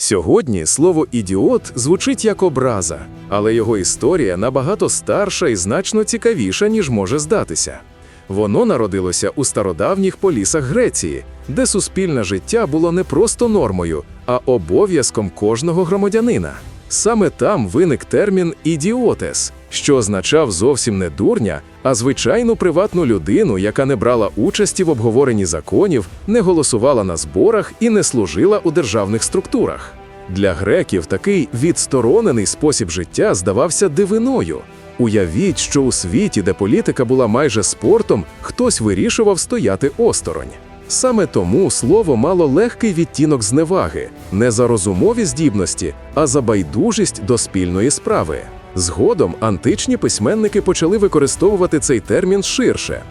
Сьогодні слово ідіот звучить як образа, але його історія набагато старша і значно цікавіша, ніж може здатися. Воно народилося у стародавніх полісах Греції, де суспільне життя було не просто нормою, а обов'язком кожного громадянина. Саме там виник термін ідіотес, що означав зовсім не дурня, а звичайну приватну людину, яка не брала участі в обговоренні законів, не голосувала на зборах і не служила у державних структурах. Для греків такий відсторонений спосіб життя здавався дивиною. Уявіть, що у світі, де політика була майже спортом, хтось вирішував стояти осторонь. Саме тому слово мало легкий відтінок зневаги, не за розумові здібності, а за байдужість до спільної справи. Згодом античні письменники почали використовувати цей термін ширше.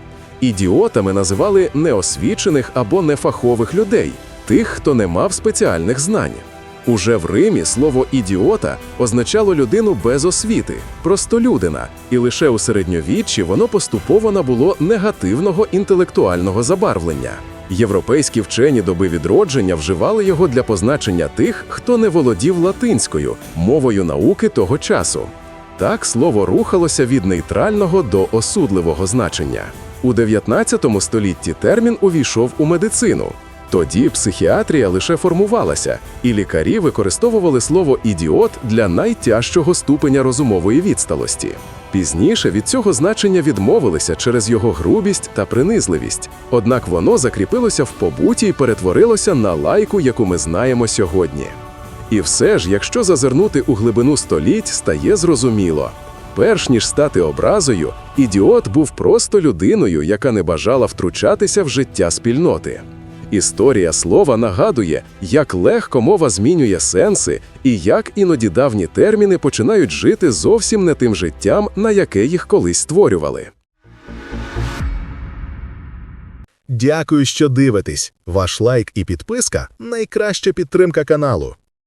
Ідіотами називали неосвічених або нефахових людей, тих, хто не мав спеціальних знань. Уже в Римі слово ідіота означало людину без освіти, простолюдина, і лише у середньовіччі воно поступово набуло негативного інтелектуального забарвлення. Європейські вчені доби відродження вживали його для позначення тих, хто не володів латинською, мовою науки того часу. Так слово рухалося від нейтрального до осудливого значення. У 19 столітті термін увійшов у медицину. Тоді психіатрія лише формувалася, і лікарі використовували слово ідіот для найтяжчого ступеня розумової відсталості. Пізніше від цього значення відмовилися через його грубість та принизливість, однак воно закріпилося в побуті і перетворилося на лайку, яку ми знаємо сьогодні. І все ж, якщо зазирнути у глибину століть, стає зрозуміло. Перш ніж стати образою, ідіот був просто людиною, яка не бажала втручатися в життя спільноти. Історія слова нагадує, як легко мова змінює сенси і як іноді давні терміни починають жити зовсім не тим життям, на яке їх колись створювали. Дякую, що дивитесь. Ваш лайк і підписка найкраща підтримка каналу.